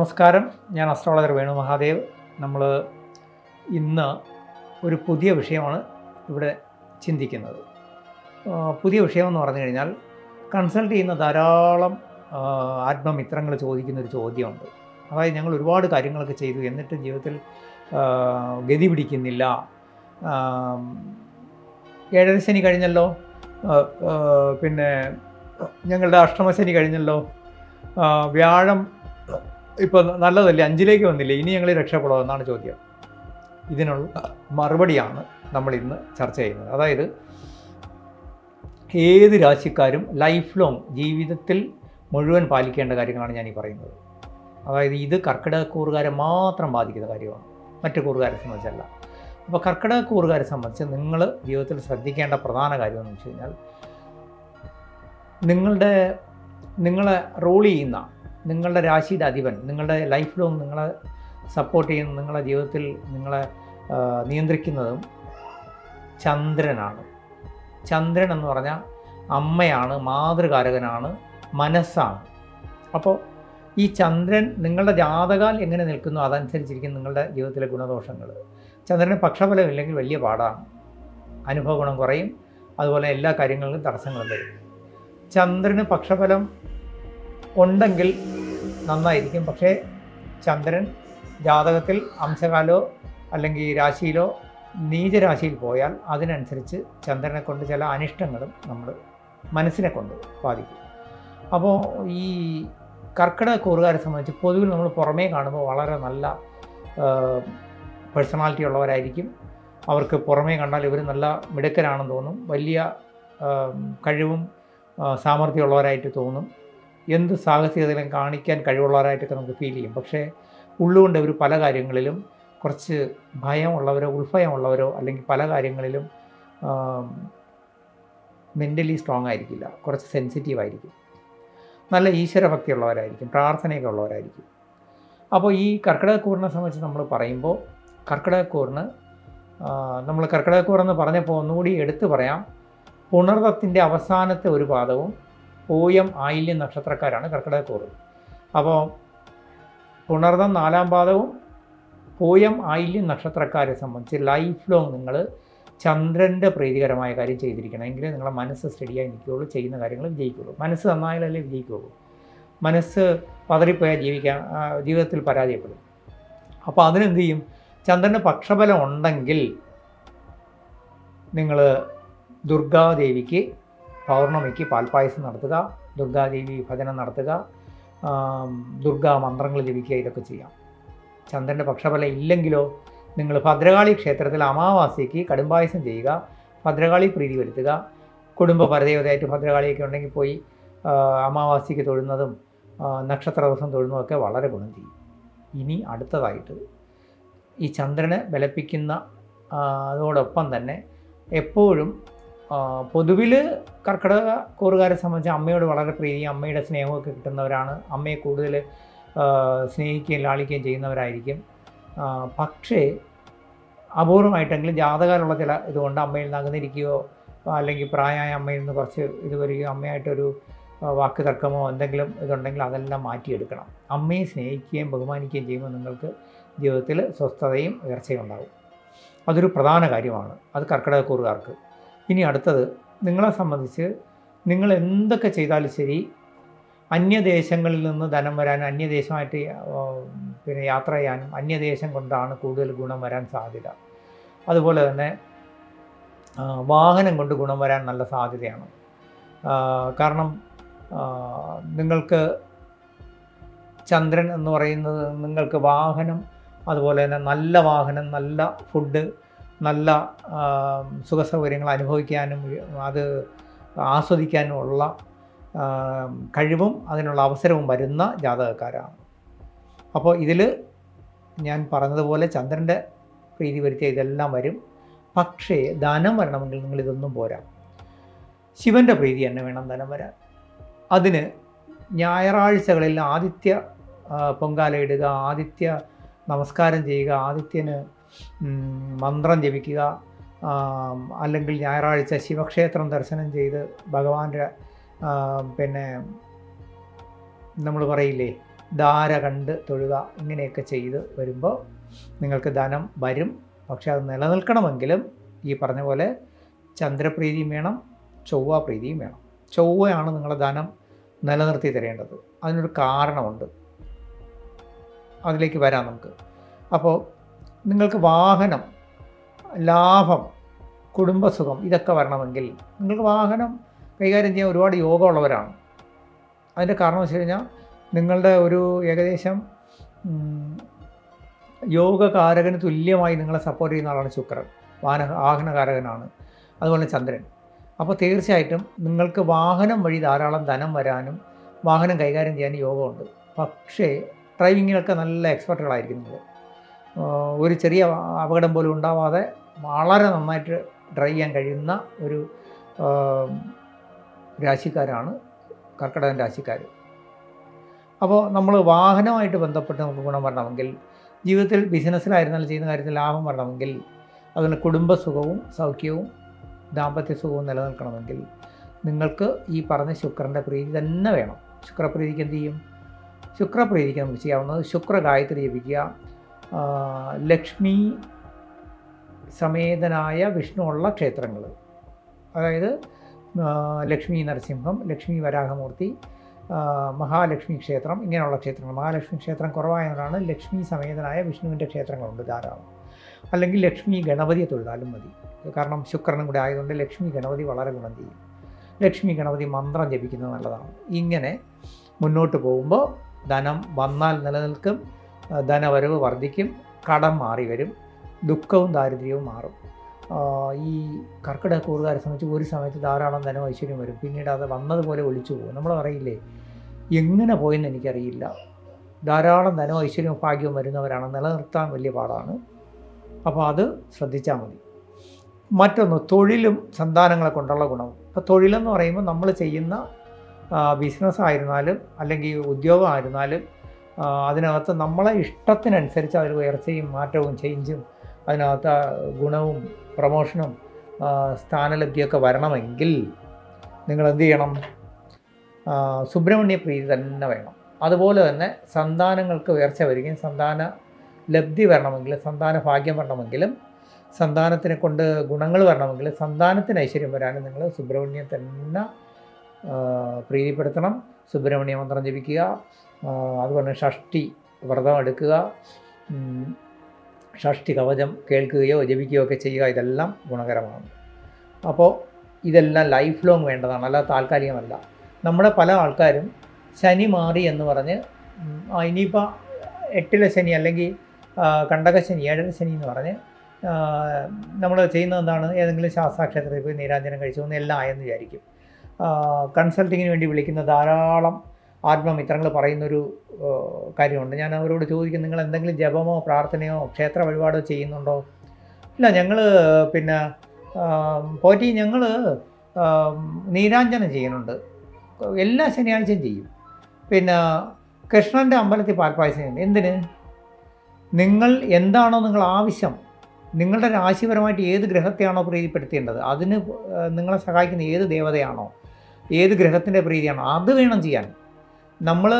നമസ്കാരം. ഞാൻ അസ്ട്രോളജർ വേണു മഹാദേവ്. നമ്മൾ ഇന്ന് ഒരു പുതിയ വിഷയമാണ് ഇവിടെ ചിന്തിക്കുന്നത്. പുതിയ വിഷയമെന്ന് പറഞ്ഞു കഴിഞ്ഞാൽ കൺസൾട്ട് ചെയ്യുന്ന ധാരാളം ആത്മമിത്രങ്ങൾ ചോദിക്കുന്ന ഒരു ചോദ്യമുണ്ട്. അതായത് ഞങ്ങൾ ഒരുപാട് കാര്യങ്ങളൊക്കെ ചെയ്തു. എന്നിട്ടും ജീവിതത്തിൽ ഗതി പിടിക്കുന്നില്ല. ഏഴരശനി ഏഴര ശനി കഴിഞ്ഞല്ലോ പിന്നെ ഞങ്ങളുടെ അഷ്ടമശനി കഴിഞ്ഞല്ലോ. വ്യാഴം ഇപ്പോൾ നല്ലതല്ലേ? അഞ്ചിലേക്ക് വന്നില്ലേ? ഇനി ഞങ്ങൾ രക്ഷപ്പെടുമോ എന്നാണ് ചോദ്യം. ഇതിനുള്ള മറുപടിയാണ് നമ്മൾ ഇന്ന് ചർച്ച ചെയ്യുന്നത്. അതായത് ഏത് രാശിക്കാരും ലൈഫ് ലോങ് ജീവിതത്തിൽ മുഴുവൻ പാലിക്കേണ്ട കാര്യങ്ങളാണ് ഞാൻ ഈ പറയുന്നത്. അതായത് ഇത് കർക്കിടക കൂറുകാരെ മാത്രം ബാധിക്കുന്ന കാര്യമാണ്. മറ്റു കൂറുകാരെ സംബന്ധിച്ചല്ല. അപ്പോൾ കർക്കിടക കൂറുകാരെ സംബന്ധിച്ച് നിങ്ങൾ ജീവിതത്തിൽ ശ്രദ്ധിക്കേണ്ട പ്രധാന കാര്യം എന്ന് വെച്ച് കഴിഞ്ഞാൽ നിങ്ങളുടെ നിങ്ങളെ റോൾ ചെയ്യുന്ന നിങ്ങളുടെ രാശിയുടെ അധിപൻ നിങ്ങളുടെ ലൈഫ് ലോങ് നിങ്ങളെ സപ്പോർട്ട് ചെയ്യുന്ന നിങ്ങളുടെ ജീവിതത്തിൽ നിങ്ങളെ നിയന്ത്രിക്കുന്നതും ചന്ദ്രനാണ്. ചന്ദ്രൻ എന്ന് പറഞ്ഞാൽ അമ്മയാണ് മാതൃകാരകനാണ് മനസ്സാണ്. അപ്പോൾ ഈ ചന്ദ്രൻ നിങ്ങളുടെ ജാതകാൽ എങ്ങനെ നിൽക്കുന്നു അതനുസരിച്ചിരിക്കും നിങ്ങളുടെ ജീവിതത്തിലെ ഗുണദോഷങ്ങൾ. ചന്ദ്രന് പക്ഷഫലം ഇല്ലെങ്കിൽ വലിയ പാടാണ്. അനുഭവ ഗുണം കുറയും. അതുപോലെ എല്ലാ കാര്യങ്ങളിലും തടസ്സങ്ങളും വരും. ചന്ദ്രന് പക്ഷഫലം ഉണ്ടെങ്കിൽ നന്നായിരിക്കും. പക്ഷേ ചന്ദ്രൻ ജാതകത്തിൽ അംശകാലോ അല്ലെങ്കിൽ രാശിയിലോ നീചരാശിയിൽ പോയാൽ അതിനനുസരിച്ച് ചന്ദ്രനെ കൊണ്ട് ചില അനിഷ്ടങ്ങളും നമ്മൾ മനസ്സിനെ കൊണ്ട് ബാധിക്കും. അപ്പോൾ ഈ കർക്കിടക കൂറുകാരെ സംബന്ധിച്ച് പൊതുവിൽ നമ്മൾ പുറമേ കാണുമ്പോൾ വളരെ നല്ല പേഴ്സണാലിറ്റി ഉള്ളവരായിരിക്കും. അവർക്ക് പുറമേ കണ്ടാൽ ഇവർ നല്ല മിടുക്കരാണെന്ന് തോന്നും. വലിയ കഴിവും സാമർഥ്യമുള്ളവരായിട്ട് തോന്നും. എന്ത് സാഹസികതയിലും കാണിക്കാൻ കഴിവുള്ളവരായിട്ടൊക്കെ നമുക്ക് ഫീൽ ചെയ്യും. പക്ഷേ ഉള്ളുകൊണ്ട് അവർ പല കാര്യങ്ങളിലും കുറച്ച് ഭയമുള്ളവരോ ഉൾഭയമുള്ളവരോ അല്ലെങ്കിൽ പല കാര്യങ്ങളിലും മെന്റലി സ്ട്രോങ് ആയിരിക്കില്ല. കുറച്ച് സെൻസിറ്റീവ് ആയിരിക്കും. നല്ല ഈശ്വരഭക്തി ഉള്ളവരായിരിക്കും പ്രാർത്ഥനയൊക്കെ ഉള്ളവരായിരിക്കും. അപ്പോൾ ഈ കർക്കിടകക്കൂറിനെ സംബന്ധിച്ച് നമ്മൾ പറയുമ്പോൾ കർക്കിടകക്കൂറിന് നമ്മൾ കർക്കിടകക്കൂറെന്ന് പറഞ്ഞപ്പോൾ ഒന്നുകൂടി എടുത്തു പറയാം. പുണർത്തത്തിന്റെ അവസാനത്തെ ഒരു പാദവും പൂയം ആയില്യം നക്ഷത്രക്കാരാണ് കർക്കിടകക്കൂറ് അപ്പോൾ പുണർദം നാലാം പാദവും പൂയം ആയില്യം നക്ഷത്രക്കാരെ സംബന്ധിച്ച് ലൈഫ് ലോങ് നിങ്ങൾ ചന്ദ്രന്റെ പ്രീതികരമായ കാര്യം ചെയ്തിരിക്കണം. എങ്കിലേ നിങ്ങളെ മനസ്സ് സ്റ്റഡിയായി നിൽക്കുകയുള്ളൂ ചെയ്യുന്ന കാര്യങ്ങൾ വിജയിക്കുകയുള്ളൂ. മനസ്സ് നന്നായാലല്ലേ വിജയിക്കുകയുള്ളൂ. മനസ്സ് പതറിപ്പോയാൽ ജീവിക്കാൻ ജീവിതത്തിൽ പരാജയപ്പെടും. അപ്പോൾ അതിനെന്ത് ചെയ്യും? ചന്ദ്രന് പക്ഷബലം ഉണ്ടെങ്കിൽ നിങ്ങൾ ദുർഗാദേവിക്ക് പൗർണമിക്ക് പാൽപ്പായസം നടത്തുക ദുർഗാദേവി ഭജനം നടത്തുക ദുർഗാ മന്ത്രങ്ങൾ ജപിക്കുക ഇതൊക്കെ ചെയ്യാം. ചന്ദ്രന്റെ പക്ഷഫലം ഇല്ലെങ്കിലോ നിങ്ങൾ ഭദ്രകാളി ക്ഷേത്രത്തിൽ അമാവാസ്യയ്ക്ക് കടുംപായസം ചെയ്യുക ഭദ്രകാളി പ്രീതി വരുത്തുക കുടുംബ പരദേവതയായിട്ട് ഭദ്രകാളിയൊക്കെ ഉണ്ടെങ്കിൽ പോയി അമാവാസിക്ക് തൊഴുന്നതും നക്ഷത്ര ദിവസം തൊഴുന്നതൊക്കെ വളരെ ഗുണം ചെയ്യും. ഇനി അടുത്തതായിട്ട് ഈ ചന്ദ്രനെ ബലപ്പിക്കുന്ന അതോടൊപ്പം തന്നെ എപ്പോഴും പൊതുവിൽ കർക്കിടക കൂറുകാരെ സംബന്ധിച്ച് അമ്മയോട് വളരെ പ്രീതി അമ്മയുടെ സ്നേഹമൊക്കെ കിട്ടുന്നവരാണ്. അമ്മയെ കൂടുതൽ സ്നേഹിക്കുകയും ലാളിക്കുകയും ചെയ്യുന്നവരായിരിക്കും. പക്ഷേ അപൂർവമായിട്ടെങ്കിലും ജാതകാലുള്ള ചില ഇതുകൊണ്ട് അമ്മയിൽ നിന്ന് അകന്നിരിക്കുകയോ അല്ലെങ്കിൽ പ്രായമായ അമ്മയിൽ നിന്ന് കുറച്ച് ഇത് വരികയോ അമ്മയായിട്ടൊരു വാക്ക് തർക്കമോ എന്തെങ്കിലും ഇതുണ്ടെങ്കിൽ അതെല്ലാം മാറ്റിയെടുക്കണം. അമ്മയെ സ്നേഹിക്കുകയും ബഹുമാനിക്കുകയും ചെയ്യുമ്പോൾ നിങ്ങൾക്ക് ജീവിതത്തിൽ സ്വസ്ഥതയും ഉയർച്ചയും ഉണ്ടാകും അതൊരു പ്രധാന കാര്യമാണ്. അത് കർക്കിടകക്കൂറുകാർക്ക് ഇനി അടുത്തത് നിങ്ങളെ സംബന്ധിച്ച് നിങ്ങൾ എന്തൊക്കെ ചെയ്താലും ശരി അന്യദേശങ്ങളിൽ നിന്ന് ധനം വരാനും അന്യദേശമായിട്ട് പിന്നെ യാത്ര ചെയ്യാനും അന്യദേശം കൊണ്ടാണ് കൂടുതൽ ഗുണം വരാൻ സാധ്യത. അതുപോലെ തന്നെ വാഹനം കൊണ്ട് ഗുണം വരാൻ നല്ല സാധ്യതയാണ്. കാരണം നിങ്ങൾക്ക് ചന്ദ്രൻ എന്ന് പറയുന്നത് നിങ്ങൾക്ക് വാഹനം അതുപോലെ തന്നെ നല്ല വാഹനം നല്ല ഫുഡ് നല്ല സുഖ സുഖസൗകര്യങ്ങൾ അനുഭവിക്കാനും അത് ആസ്വദിക്കാനുമുള്ള കഴിവും അതിനുള്ള അവസരവും വരുന്ന ജാതകക്കാരാണ്. അപ്പോൾ ഇതിൽ ഞാൻ പറഞ്ഞതുപോലെ ചന്ദ്രന്റെ പ്രീതി വരുത്തിയ ഇതെല്ലാം വരും. പക്ഷേ ധനം വരണമെങ്കിൽ നിങ്ങൾ ഇതൊന്നും പോരാ. ശിവന്റെ പ്രീതി തന്നെ വേണം ധനം വരാൻ. അതിന് ഞായറാഴ്ചകളിൽ ആദിത്യ പൊങ്കാലയിടുക ആദിത്യ നമസ്കാരം ചെയ്യുക ആദിത്യന് മന്ത്രം ജപിക്കുക അല്ലെങ്കിൽ ഞായറാഴ്ച ശിവക്ഷേത്രം ദർശനം ചെയ്ത് ഭഗവാന്റെ പിന്നെ നമ്മൾ പറയില്ലേ ധാര കണ്ട് തൊഴുക ഇങ്ങനെയൊക്കെ ചെയ്ത് വരുമ്പോൾ നിങ്ങൾക്ക് ധനം വരും. പക്ഷെ അത് നിലനിൽക്കണമെങ്കിലും ഈ പറഞ്ഞ പോലെ ചന്ദ്രപ്രീതിയും വേണം ചൊവ്വ പ്രീതിയും വേണം. ചൊവ്വയാണ് നിങ്ങളുടെ ധനം നിലനിർത്തി തരേണ്ടത്. അതിനൊരു കാരണമുണ്ട്. അതിലേക്ക് വരാം നമുക്ക്. അപ്പോൾ നിങ്ങൾക്ക് വാഹനം ലാഭം കുടുംബസുഖം ഇതൊക്കെ വരണമെങ്കിൽ നിങ്ങൾക്ക് വാഹനം കൈകാര്യം ചെയ്യാൻ ഒരുപാട് യോഗമുള്ളവരാണ്. അതിന്റെ കാരണം വെച്ച് കഴിഞ്ഞാൽ നിങ്ങളുടെ ഒരു ഏകദേശം യോഗകാരകന് തുല്യമായി നിങ്ങളെ സപ്പോർട്ട് ചെയ്യുന്ന ആളാണ് ശുക്രൻ. വാഹന വാഹനകാരകനാണ് അതുപോലെ ചന്ദ്രൻ. അപ്പോൾ തീർച്ചയായിട്ടും നിങ്ങൾക്ക് വാഹനം വഴി ധാരാളം ധനം വരാനും വാഹനം കൈകാര്യം ചെയ്യാനും യോഗമുണ്ട്. പക്ഷേ ഡ്രൈവിങ്ങിനൊക്കെ നല്ല എക്സ്പെർട്ടുകളായിരിക്കും നിങ്ങൾ. ഒരു ചെറിയ അപകടം പോലും ഉണ്ടാവാതെ വളരെ നന്നായിട്ട് ഡ്രൈവ് ചെയ്യാൻ കഴിയുന്ന ഒരു രാശിക്കാരാണ് കർക്കിടകൻ രാശിക്കാർ അപ്പോൾ നമ്മൾ വാഹനമായിട്ട് ബന്ധപ്പെട്ട് നമുക്ക് ഗുണം വരണമെങ്കിൽ ജീവിതത്തിൽ ബിസിനസ്സിലായിരുന്നാലും ചെയ്യുന്ന കാര്യത്തിൽ ലാഭം വരണമെങ്കിൽ അതുപോലെ കുടുംബസുഖവും സൗഖ്യവും ദാമ്പത്യ സുഖവും നിലനിൽക്കണമെങ്കിൽ നിങ്ങൾക്ക് ഈ പറഞ്ഞ ശുക്രന്റെ പ്രീതി തന്നെ വേണം. ശുക്രപ്രീതിക്ക് എന്ത് ചെയ്യും? ശുക്രപ്രീതിക്ക് നമുക്ക് ചെയ്യാവുന്നത് ശുക്ര ഗായത്രി ജപിക്കുക. ലക്ഷ്മി സമേതനായ വിഷ്ണുവുള്ള ക്ഷേത്രങ്ങൾ അതായത് ലക്ഷ്മി നരസിംഹം ലക്ഷ്മി വരാഹമൂർത്തി മഹാലക്ഷ്മി ക്ഷേത്രം ഇങ്ങനെയുള്ള ക്ഷേത്രങ്ങൾ. മഹാലക്ഷ്മി ക്ഷേത്രം കുറവായതുകൊണ്ടാണ് ലക്ഷ്മി സമേതനായ വിഷ്ണുവിന്റെ ക്ഷേത്രങ്ങളുണ്ട് ധാരാളം. അല്ലെങ്കിൽ ലക്ഷ്മി ഗണപതിയെ തൊഴുതാലും മതി. കാരണം ശുക്രനും കൂടെ ആയതുകൊണ്ട് ലക്ഷ്മി ഗണപതി വളരെ ഗുണം ചെയ്യും. ലക്ഷ്മി ഗണപതി മന്ത്രം ജപിക്കുന്നത് നല്ലതാണ്. ഇങ്ങനെ മുന്നോട്ട് പോകുമ്പോൾ ധനം വന്നാൽ നിലനിൽക്കും. ധനവരവ് വർദ്ധിക്കും കടം മാറി വരും ദുഃഖവും ദാരിദ്ര്യവും മാറും. ഈ കർക്കിടക കൂറുകാരെ സംബന്ധിച്ച് ഒരു സമയത്ത് ധാരാളം ധനം ഐശ്വര്യം വരും. പിന്നീട് അത് വന്നതുപോലെ ഒളിച്ചു പോകും. നമ്മൾ പറയില്ലേ എങ്ങനെ പോയെന്ന് എനിക്കറിയില്ല. ധാരാളം ധനം ഐശ്വര്യവും ഭാഗ്യവും വരുന്നവരാണ്. നിലനിർത്താൻ വലിയ പാടാണ്. അപ്പോൾ അത് ശ്രദ്ധിച്ചാൽ മതി. മറ്റൊന്ന് തൊഴിലും സന്താനങ്ങളെ കൊണ്ടുള്ള ഗുണം ഇപ്പോൾ തൊഴിലെന്ന് പറയുമ്പോൾ നമ്മൾ ചെയ്യുന്ന ബിസിനസ് ആയിരുന്നാലും അല്ലെങ്കിൽ ഉദ്യോഗമായിരുന്നാലും അതിനകത്ത് നമ്മളെ ഇഷ്ടത്തിനനുസരിച്ച് അതിൽ ഉയർച്ചയും മാറ്റവും ചേഞ്ചും അതിനകത്ത് ഗുണവും പ്രൊമോഷനും സ്ഥാനലബ്ധിയൊക്കെ വരണമെങ്കിൽ നിങ്ങൾ എന്ത് ചെയ്യണം? സുബ്രഹ്മണ്യ പ്രീതി തന്നെ വേണം. അതുപോലെ തന്നെ സന്താനങ്ങൾക്ക് ഉയർച്ച വരികയും സന്താന ലബ്ധി വരണമെങ്കിൽ സന്താന ഭാഗ്യം വരണമെങ്കിലും സന്താനത്തിനെ കൊണ്ട് ഗുണങ്ങൾ വരണമെങ്കിൽ സന്താനത്തിന് ഐശ്വര്യം വരാനും നിങ്ങൾ സുബ്രഹ്മണ്യം തന്നെ പ്രീതിപ്പെടുത്തണം. സുബ്രഹ്മണ്യ മന്ത്രം ജപിക്കുക. അതുപോലെ ഷഷ്ടി വ്രതം എടുക്കുക ഷഷ്ടി കവചം കേൾക്കുകയോ ജപിക്കുകയോ ഒക്കെ ചെയ്യുക ഇതെല്ലാം ഗുണകരമാണ്. അപ്പോൾ ഇതെല്ലാം ലൈഫ് ലോങ് വേണ്ടതാണ് അല്ലാതെ താൽക്കാലികമല്ല. നമ്മുടെ പല ആൾക്കാരും ശനി മാറി എന്ന് പറഞ്ഞ് ഇനിയിപ്പോൾ എട്ടിലെ ശനി അല്ലെങ്കിൽ കണ്ടക ശനി ഏഴര ശനി എന്ന് പറഞ്ഞ് നമ്മൾ ചെയ്യുന്നത് എന്താണ്? ഏതെങ്കിലും ശാസ്താക്ഷേത്രത്തിൽ പോയി നീരാഞ്ജനം കഴിച്ചു എല്ലാം ആയെന്ന് വിചാരിക്കും. കൺസൾട്ടിങ്ങിന് വേണ്ടി വിളിക്കുന്ന ധാരാളം ആത്മമിത്രങ്ങൾ പറയുന്നൊരു കാര്യമുണ്ട്. ഞാൻ അവരോട് ചോദിക്കും നിങ്ങൾ എന്തെങ്കിലും ജപമോ പ്രാർത്ഥനയോ ക്ഷേത്ര വഴിപാടോ ചെയ്യുന്നുണ്ടോ? ഇല്ല ഞങ്ങൾ പിന്നെ പോറ്റി ഞങ്ങൾ നീരാഞ്ജനം ചെയ്യുന്നുണ്ട്. എല്ലാ ശനിയാഴ്ചയും ചെയ്യും. പിന്നെ കൃഷ്ണന്റെ അമ്പലത്തിൽ പാൽപ്പായസം ചെയ്യുന്നു എന്തിന്? നിങ്ങൾ എന്താണോ നിങ്ങൾ ആവശ്യം നിങ്ങളുടെ രാശിപരമായിട്ട് ഏത് ഗ്രഹത്തെയാണോ പ്രീതിപ്പെടുത്തേണ്ടത് അതിന് നിങ്ങളെ സഹായിക്കുന്ന ഏത് ദേവതയാണോ ഏത് ഗ്രഹത്തിന്റെ പ്രീതിയാണോ അത് വേണം ചെയ്യാൻ. നമ്മൾ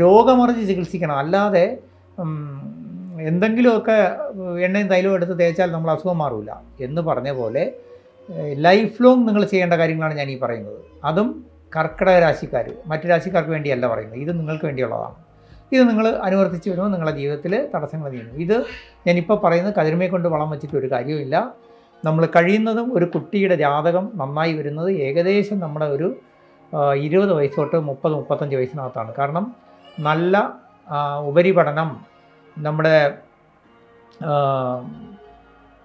രോഗമറിഞ്ഞ് ചികിത്സിക്കണം. അല്ലാതെ എന്തെങ്കിലുമൊക്കെ എണ്ണയും തൈലവും എടുത്ത് തേച്ചാൽ നമ്മൾ അസുഖം മാറില്ല എന്ന് പറഞ്ഞ പോലെ ലൈഫ് ലോങ് നിങ്ങൾ ചെയ്യേണ്ട കാര്യങ്ങളാണ് ഞാൻ ഈ പറയുന്നത്. അതും കർക്കിടക രാശിക്കാർ മറ്റു രാശിക്കാർക്ക് വേണ്ടിയല്ല പറയുന്നത്. ഇത് നിങ്ങൾക്ക് വേണ്ടിയുള്ളതാണ്. ഇത് നിങ്ങൾ അനുവർത്തിച്ച് വരുമ്പോൾ നിങ്ങളുടെ ജീവിതത്തിൽ തടസ്സങ്ങൾ നീങ്ങും. ഇത് ഞാനിപ്പോൾ പറയുന്നത് കതിരുമയെ കൊണ്ട് വളം വെച്ചിട്ട് ഒരു കാര്യമില്ല നമ്മൾ കഴിയുന്നതും ഒരു കുട്ടിയുടെ ജാതകം നന്നായി വരുന്നത് ഏകദേശം നമ്മുടെ ഒരു ഇരുപത് വയസ്സ് തൊട്ട് മുപ്പത് മുപ്പത്തഞ്ച് വയസ്സിനകത്താണ്. കാരണം നല്ല ഉപരിപഠനം നമ്മുടെ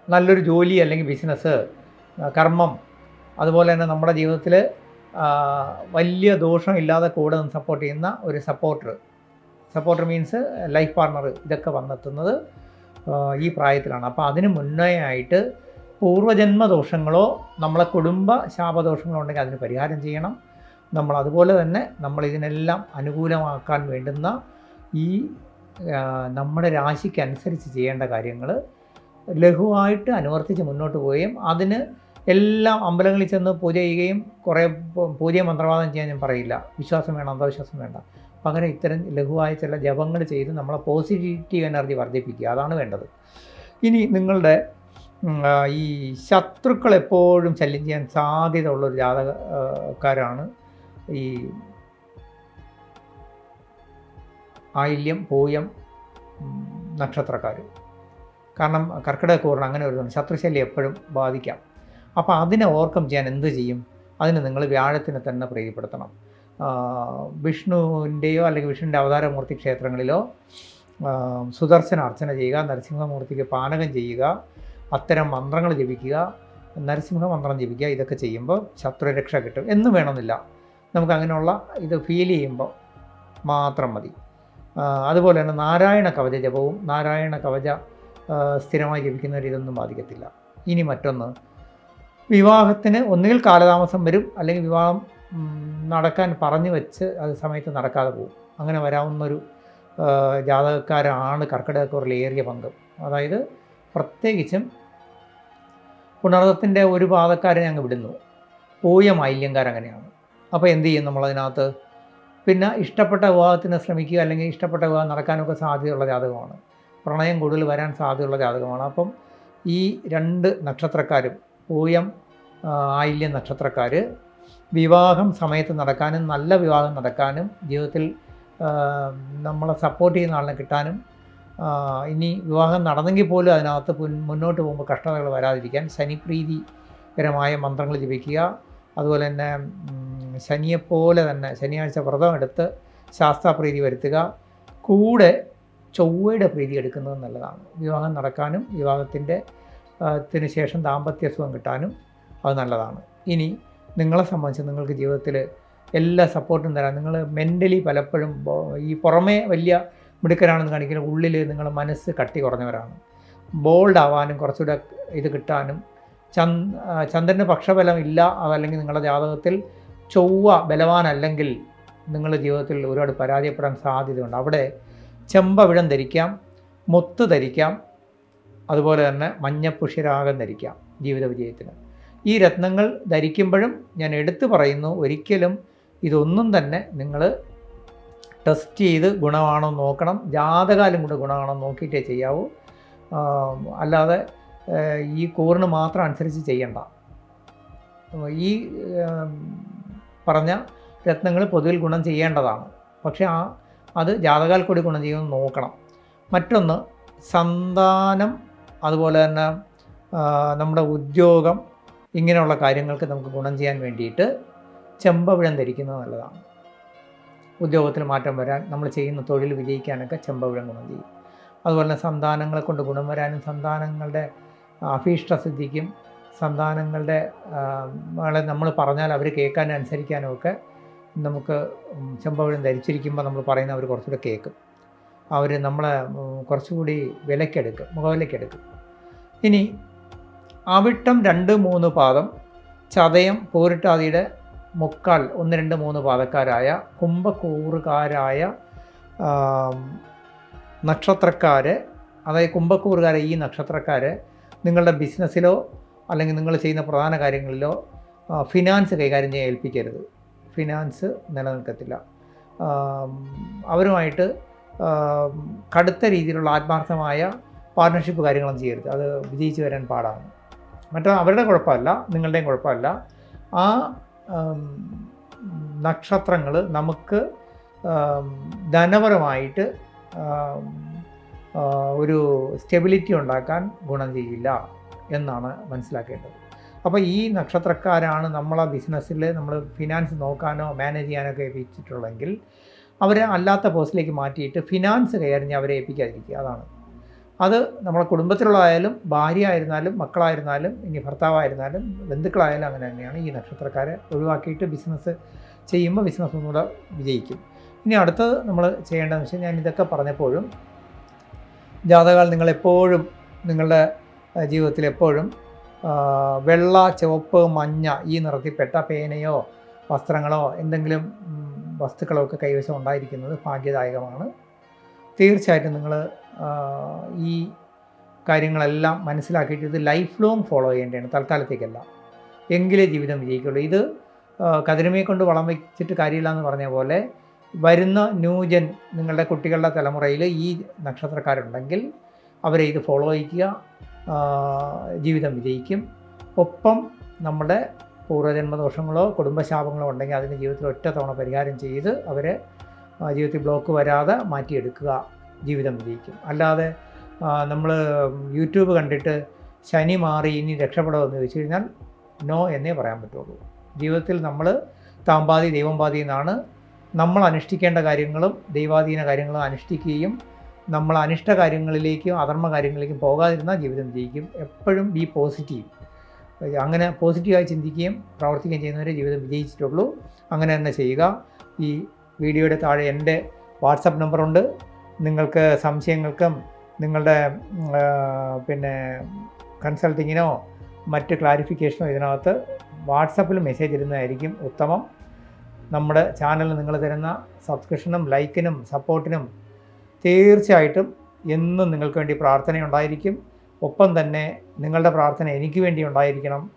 നല്ലൊരു ജോലി അല്ലെങ്കിൽ ബിസിനസ് കർമ്മം അതുപോലെ തന്നെ നമ്മുടെ ജീവിതത്തിൽ വലിയ ദോഷം ഇല്ലാതെ കൂടെ നിന്ന് സപ്പോർട്ട് ചെയ്യുന്ന ഒരു supporter supporter means life partner ഇതൊക്കെ വന്നെത്തുന്നത് ഈ പ്രായത്തിലാണ്. അപ്പോൾ അതിന് മുന്നേ ആയിട്ട് പൂർവജന്മ ദോഷങ്ങളോ നമ്മളെ കുടുംബ ശാപദോഷങ്ങളോ ഉണ്ടെങ്കിൽ അതിന് പരിഹാരം ചെയ്യണം. നമ്മൾ അതുപോലെ തന്നെ നമ്മൾ ഇതിനെല്ലാം അനുകൂലമാക്കാൻ വേണ്ടുന്ന ഈ നമ്മുടെ രാശിക്കനുസരിച്ച് ചെയ്യേണ്ട കാര്യങ്ങൾ ലഘുവായിട്ട് അനുവർത്തിച്ച് മുന്നോട്ട് പോവുകയും അതിന് എല്ലാം അമ്പലങ്ങളിൽ ചെന്ന് പൂജ ചെയ്യുകയും കുറേ പൂജ മന്ത്രവാദം ചെയ്യാൻ ഞാൻ പറയില്ല. വിശ്വാസം വേണം അന്ധവിശ്വാസം വേണ്ട. പകരം ഇത്തരം ലഘുവായ ചില ജപങ്ങൾ ചെയ്ത് നമ്മളെ പോസിറ്റീവ് എനർജി വർദ്ധിപ്പിക്കുക. അതാണ് വേണ്ടത്. ഇനി നിങ്ങളുടെ ഈ ശത്രുക്കൾ എപ്പോഴും ശല്യം ചെയ്യാൻ സാധ്യത ഉള്ളൊരു ജാതകക്കാരാണ് ഈ ആയില്യം പൂയം നക്ഷത്രക്കാർ. കാരണം കർക്കിടകക്കൂറിന് അങ്ങനെ ഒരു. ശത്രുശല്യം എപ്പോഴും ബാധിക്കാം. അപ്പോൾ അതിനെ ഓവർകം ചെയ്യാൻ എന്ത് ചെയ്യും? അതിന് നിങ്ങൾ വ്യാഴത്തിനെ തന്നെ പ്രീതിപ്പെടുത്തണം. വിഷ്ണുവിന്റെയോ അല്ലെങ്കിൽ വിഷ്ണുവിന്റെ അവതാരമൂർത്തി ക്ഷേത്രങ്ങളിലോ സുദർശന അർച്ചന ചെയ്യുക നരസിംഹമൂർത്തിക്ക് പാനകം ചെയ്യുക അത്തരം മന്ത്രങ്ങൾ ജപിക്കുക നരസിംഹ മന്ത്രം ജപിക്കുക ഇതൊക്കെ ചെയ്യുമ്പോൾ ശത്രുരക്ഷ കിട്ടും. എന്നും വേണമെന്നില്ല. നമുക്ക് അങ്ങനെയുള്ള ഇത് ഫീൽ ചെയ്യുമ്പോൾ മാത്രം മതി. അതുപോലെ തന്നെ നാരായണ കവച ജപവും നാരായണ കവച സ്ഥിരമായി ജപിക്കുന്നവർ ഇതൊന്നും ബാധിക്കത്തില്ല. ഇനി മറ്റൊന്ന്. വിവാഹത്തിന് ഒന്നുകിൽ കാലതാമസം വരും അല്ലെങ്കിൽ വിവാഹം നടക്കാൻ പറഞ്ഞു വെച്ച് അത് സമയത്ത് നടക്കാതെ പോകും. അങ്ങനെ വരാവുന്നൊരു ജാതകക്കാരാണ് കർക്കിടകക്കൂറിൽ ഏറിയ പങ്കം. അതായത് പ്രത്യേകിച്ചും പുണർത്തത്തിന്റെ ഒരു പാതക്കാരെ ഞങ്ങൾ വിടുന്നു. പൂയ മാലിന്യക്കാരങ്ങനെയാണ്. അപ്പോൾ എന്ത് ചെയ്യും നമ്മളതിനകത്ത് പിന്നെ ഇഷ്ടപ്പെട്ട വിവാഹത്തിന് ശ്രമിക്കുക അല്ലെങ്കിൽ ഇഷ്ടപ്പെട്ട വിവാഹം നടക്കാനൊക്കെ സാധ്യതയുള്ള ജാതകമാണ്. പ്രണയം കൂടുതൽ വരാൻ സാധ്യതയുള്ള ജാതകമാണ്. അപ്പം ഈ രണ്ട് നക്ഷത്രക്കാരും പൂയം ആയില്യ നക്ഷത്രക്കാർ വിവാഹം സമയത്ത് നടക്കാനും നല്ല വിവാഹം നടക്കാനും ജീവിതത്തിൽ നമ്മളെ സപ്പോർട്ട് ചെയ്യുന്ന ആളിനെ കിട്ടാനും ഇനി വിവാഹം നടന്നെങ്കിൽ പോലും അതിനകത്ത് മുന്നോട്ട് പോകുമ്പോൾ കഷ്ടതകൾ വരാതിരിക്കാൻ ശനിപ്രീതികരമായ മന്ത്രങ്ങൾ ജപിക്കുക. അതുപോലെ തന്നെ ശനിയെപ്പോലെ തന്നെ ശനിയാഴ്ച വ്രതം എടുത്ത് ശാസ്ത്രാപ്രീതി വരുത്തുക. കൂടെ ചൊവ്വയുടെ പ്രീതി എടുക്കുന്നത് നല്ലതാണ്. വിവാഹം നടക്കാനും വിവാഹത്തിന്റെ ത്തിന് ശേഷം ദാമ്പത്യ സുഖം കിട്ടാനും അത് നല്ലതാണ്. ഇനി നിങ്ങളെ സംബന്ധിച്ച് നിങ്ങൾക്ക് ജീവിതത്തിൽ എല്ലാ സപ്പോർട്ടും തരാൻ നിങ്ങൾ മെന്റലി പലപ്പോഴും ഈ പുറമേ വലിയ മിടുക്കരാണെന്ന് കാണിക്കുന്ന ഉള്ളിൽ നിങ്ങൾ മനസ്സ് കട്ടി കുറഞ്ഞവരാണ്. ബോൾഡ് ആവാനും കുറച്ചുകൂടെ ഇത് കിട്ടാനും ചന്ദ്രന് പക്ഷബലം ഇല്ല അതല്ലെങ്കിൽ നിങ്ങളുടെ ജാതകത്തിൽ ചൊവ്വ ബലവാനല്ലെങ്കിൽ നിങ്ങളുടെ ജീവിതത്തിൽ ഒരുപാട് പരാജയപ്പെടാൻ സാധ്യതയുണ്ട്. അവിടെ ചെമ്പവിഴം ധരിക്കാം മുത്ത് ധരിക്കാം അതുപോലെ തന്നെ മഞ്ഞപ്പുഷ്യരാഗം ധരിക്കാം ജീവിത വിജയത്തിന് ഈ രത്നങ്ങൾ ധരിക്കുമ്പോഴും ഞാൻ എടുത്തു പറയുന്നു ഒരിക്കലും ഇതൊന്നും തന്നെ നിങ്ങൾ ടെസ്റ്റ് ചെയ്ത് ഗുണമാണോ നോക്കണം. ജാതകാലം കൂടെ ഗുണമാണോ നോക്കിയിട്ടേ ചെയ്യാവൂ. അല്ലാതെ ഈ കൂറിന് മാത്രം അനുസരിച്ച് ചെയ്യണ്ട. ഈ പറഞ്ഞ രത്നങ്ങൾ പൊതുവിൽ ഗുണം ചെയ്യേണ്ടതാണ്. പക്ഷേ ആ അത് ജാതകാൽ കൂടി ഗുണം ചെയ്യുമെന്ന് നോക്കണം. മറ്റൊന്ന് സന്താനം അതുപോലെ തന്നെ നമ്മുടെ ഉദ്യോഗം ഇങ്ങനെയുള്ള കാര്യങ്ങൾക്ക് നമുക്ക് ഗുണം ചെയ്യാൻ വേണ്ടിയിട്ട് ചെമ്പവിഴം ധരിക്കുന്നത് നല്ലതാണ്. ഉദ്യോഗത്തിൽ മാറ്റം വരാൻ നമ്മൾ ചെയ്യുന്ന തൊഴിൽ വിജയിക്കാനൊക്കെ ചെമ്പവിഴം ഗുണം ചെയ്യും. അതുപോലെ തന്നെ സന്താനങ്ങളെ കൊണ്ട് ഗുണം വരാനും സന്താനങ്ങളുടെ അഭീഷ്ട സിദ്ധിക്കും സന്താനങ്ങളുടെ ങ്ങളെ നമ്മൾ പറഞ്ഞാൽ അവർ കേൾക്കാനും അനുസരിക്കാനും ഒക്കെ നമുക്ക് ചെമ്പവിഴം ധരിച്ചിരിക്കുമ്പോൾ നമ്മൾ പറയുന്ന അവർ കുറച്ചുകൂടെ കേൾക്കും. അവർ നമ്മളെ കുറച്ചുകൂടി വിലക്കെടുക്കും മുഖവിലക്കെടുക്കും. ഇനി അവിട്ടം രണ്ട് മൂന്ന് പാദം ചതയം പോരിട്ടാതിയുടെ മുക്കാൽ ഒന്ന് രണ്ട് മൂന്ന് പാദക്കാരായ കുംഭക്കൂറുകാരായ നക്ഷത്രക്കാർ അതായത് കുംഭക്കൂറുകാരെ ഈ നക്ഷത്രക്കാർ നിങ്ങളുടെ ബിസിനസ്സിലോ അല്ലെങ്കിൽ നിങ്ങൾ ചെയ്യുന്ന പ്രധാന കാര്യങ്ങളിലോ ഫിനാൻസ് കൈകാര്യം ചെയ്യാൻ ഏൽപ്പിക്കരുത്. ഫിനാൻസ് നിലനിൽക്കത്തില്ല. അവരുമായിട്ട് കടുത്ത രീതിയിലുള്ള ആത്മാർത്ഥമായ പാർട്ട്ണർഷിപ്പ് കാര്യങ്ങളൊന്നും ചെയ്യരുത്. അത് വിജയിച്ച് വരാൻ പാടാണ്. മറ്റോ അവരുടെ കുഴപ്പമല്ല നിങ്ങളുടെയും കുഴപ്പമല്ല. ആ നക്ഷത്രങ്ങൾ നമുക്ക് ധനപരമായിട്ട് ഒരു സ്റ്റെബിലിറ്റി ഉണ്ടാക്കാൻ ഗുണം ചെയ്യില്ല. എന്നാണ് മനസ്സിലാക്കേണ്ടത്. അപ്പോൾ ഈ നക്ഷത്രക്കാരാണ് നമ്മളെ ബിസിനസ്സിൽ നമ്മൾ ഫിനാൻസ് നോക്കാനോ മാനേജ് ചെയ്യാനോ ഒക്കെ ഏൽപ്പിച്ചിട്ടുള്ളെങ്കിൽ അവരെ അല്ലാത്ത പോസ്റ്റിലേക്ക് മാറ്റിയിട്ട് ഫിനാൻസ് കയറിഞ്ഞ് അവരെ ഏൽപ്പിക്കാതിരിക്കുക. അതാണ്. അത് നമ്മളെ കുടുംബത്തിലുള്ളതായാലും ഭാര്യ ആയിരുന്നാലും മക്കളായിരുന്നാലും ഇനി ഭർത്താവായിരുന്നാലും ബന്ധുക്കളായാലും അങ്ങനെ തന്നെയാണ് ഈ നക്ഷത്രക്കാരെ ഒഴിവാക്കിയിട്ട് ബിസിനസ് ചെയ്യുമ്പോൾ ബിസിനസ് ഒന്നുകൂടെ വിജയിക്കും. ഇനി അടുത്തത് നമ്മൾ ചെയ്യേണ്ടതെന്ന് വെച്ചാൽ ഞാൻ ഇതൊക്കെ പറഞ്ഞപ്പോഴും ജാതകാൽ നിങ്ങളെപ്പോഴും നിങ്ങളുടെ ജീവിതത്തിൽ എപ്പോഴും വെള്ള ചുവപ്പ് മഞ്ഞ ഈ നിറത്തിൽപ്പെട്ട പേനയോ വസ്ത്രങ്ങളോ എന്തെങ്കിലും വസ്തുക്കളോ ഒക്കെ കൈവശം ഉണ്ടായിരിക്കുന്നത് ഭാഗ്യദായകമാണ്. തീർച്ചയായിട്ടും നിങ്ങൾ ഈ കാര്യങ്ങളെല്ലാം മനസ്സിലാക്കിയിട്ട് ഇത് ലൈഫ് ലോങ് ഫോളോ ചെയ്യേണ്ടതാണ് തൽക്കാലത്തേക്കല്ല. എങ്കിലേ ജീവിതം വിജയിക്കുള്ളൂ. ഇത് കതിരുമയെ കൊണ്ട് വളം വെച്ചിട്ട് കാര്യമില്ല എന്ന് പറഞ്ഞ പോലെ വരുന്ന ന്യൂജൻ നിങ്ങളുടെ കുട്ടികളുടെ തലമുറയിൽ ഈ നക്ഷത്രക്കാരുണ്ടെങ്കിൽ അവരെ ഇത് ഫോളോ ചെയ്യിക്കുക. ജീവിതം വിജയിക്കും. ഒപ്പം നമ്മുടെ പൂർവജന്മദോഷങ്ങളോ കുടുംബശാപങ്ങളോ ഉണ്ടെങ്കിൽ അതിന് ജീവിതത്തിൽ ഒറ്റ തവണ പരിഹാരം ചെയ്ത് അവരെ ജീവിതത്തിൽ ബ്ലോക്ക് വരാതെ മാറ്റിയെടുക്കുക ജീവിതം വിജയിക്കും. അല്ലാതെ നമ്മൾ യൂട്യൂബ് കണ്ടിട്ട് ശനി മാറി ഇനി രക്ഷപ്പെടുമെന്ന് ചോദിച്ചു കഴിഞ്ഞാൽ നോ എന്നേ പറയാൻ പറ്റുള്ളൂ. ജീവിതത്തിൽ നമ്മൾ താമ്പാതി ദൈവംപാതി എന്നാണ് നമ്മൾ അനുഷ്ഠിക്കേണ്ട കാര്യങ്ങളും ദൈവാധീന കാര്യങ്ങളും അനുഷ്ഠിക്കുകയും നമ്മൾ അനിഷ്ട കാര്യങ്ങളിലേക്കും അധർമ്മ കാര്യങ്ങളിലേക്കും പോകാതിരുന്നാൽ ജീവിതം വിജയിക്കും എപ്പോഴും ബി പോസിറ്റീവ് അങ്ങനെ പോസിറ്റീവായി ചിന്തിക്കുകയും പ്രവർത്തിക്കുകയും ചെയ്യുന്നവരെ ജീവിതം വിജയിച്ചിട്ടുള്ളൂ. അങ്ങനെ തന്നെ ചെയ്യുക. ഈ വീഡിയോയുടെ താഴെ എന്റെ വാട്സപ്പ് നമ്പറുണ്ട്. നിങ്ങൾക്ക് സംശയങ്ങൾക്കും നിങ്ങളുടെ പിന്നെ കൺസൾട്ടിങ്ങിനോ മറ്റ് ക്ലാരിഫിക്കേഷനോ ഇതിനകത്ത് വാട്സപ്പിൽ മെസ്സേജ് ഇടുന്നതായിരിക്കും ഉത്തമം. നമ്മുടെ ചാനൽ നിങ്ങൾ തരുന്ന സബ്സ്ക്രിപ്ഷനും ലൈക്കിനും സപ്പോർട്ടിനും തീർച്ചയായിട്ടും എന്നും നിങ്ങൾക്ക് വേണ്ടി പ്രാർത്ഥന ഉണ്ടായിരിക്കും ഒപ്പം തന്നെ നിങ്ങളുടെ പ്രാർത്ഥന എനിക്ക് വേണ്ടി ഉണ്ടായിരിക്കണം.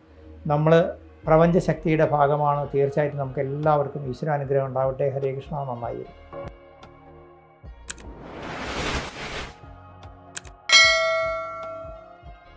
നമ്മൾ പ്രപഞ്ചശക്തിയുടെ ഭാഗമാണ്. തീർച്ചയായിട്ടും നമുക്ക് എല്ലാവർക്കും ഈശ്വരാനുഗ്രഹം ഉണ്ടാവട്ടെ. ഹരേ കൃഷ്ണ.